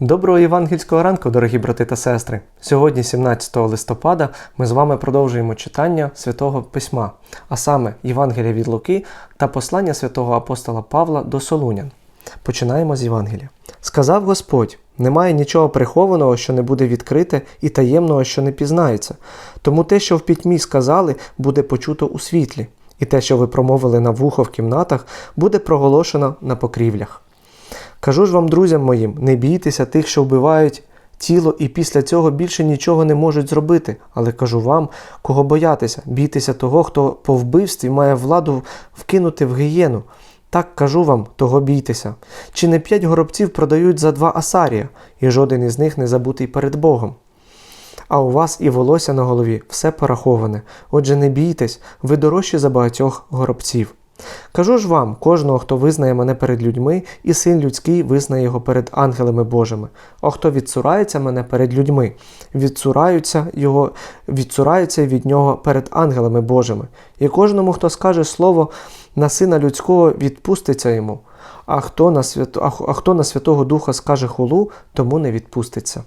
Доброго євангельського ранку, дорогі брати та сестри. Сьогодні, 17 листопада, ми з вами продовжуємо читання Святого Письма, а саме Євангелія від Луки та послання святого апостола Павла до Солунян. Починаємо з Євангелія. Сказав Господь: немає нічого прихованого, що не буде відкрите, і таємного, що не пізнається. Тому те, що в пітьмі сказали, буде почуто у світлі, і те, що ви промовили на вухо в кімнатах, буде проголошено на покрівлях. Кажу ж вам, друзям моїм, не бійтеся тих, що вбивають тіло, і після цього більше нічого не можуть зробити. Але кажу вам, кого боятися, бійтеся того, хто по вбивстві має владу вкинути в гієну. Так кажу вам, того бійтеся. Чи не п'ять горобців продають за два асарія, і жоден із них не забутий перед Богом? А у вас і волосся на голові все пораховане. Отже, не бійтесь, ви дорожчі за багатьох горобців. Кажу ж вам, кожного, хто визнає мене перед людьми, і син людський визнає його перед ангелами Божими. А хто відцурається мене перед людьми, відцураються його, відцураються від нього перед ангелами Божими. І кожному, хто скаже слово на сина людського, відпуститься йому. А хто на, свято, а хто на Святого Духа скаже хулу, тому не відпуститься.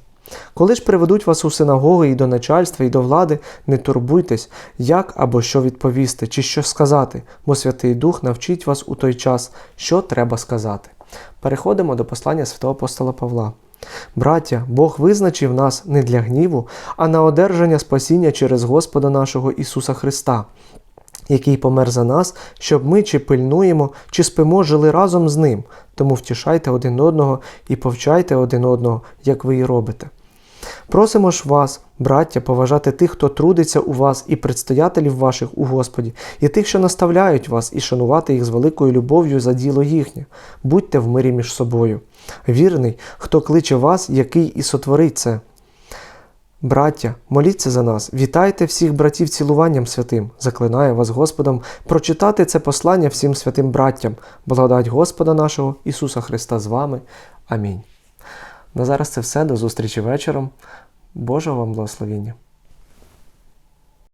Коли ж приведуть вас у синагоги і до начальства, і до влади, не турбуйтесь, як або що відповісти, чи що сказати, бо Святий Дух навчить вас у той час, що треба сказати. Переходимо до послання святого апостола Павла. Браття, Бог визначив нас не для гніву, а на одержання спасіння через Господа нашого Ісуса Христа, який помер за нас, щоб ми чи пильнуємо, чи спимо, жили разом з Ним. Тому втішайте один одного і повчайте один одного, як ви і робите. Просимо ж вас, браття, поважати тих, хто трудиться у вас, і предстоятелів ваших у Господі, і тих, що наставляють вас, і шанувати їх з великою любов'ю за діло їхнє. Будьте в мирі між собою. Вірний, хто кличе вас, який і сотворить це. Браття, моліться за нас, вітайте всіх братів цілуванням святим, заклинає вас Господом прочитати це послання всім святим браттям, благодать Господа нашого Ісуса Христа з вами. Амінь. На зараз це все. До зустрічі вечором. Божого вам благословення!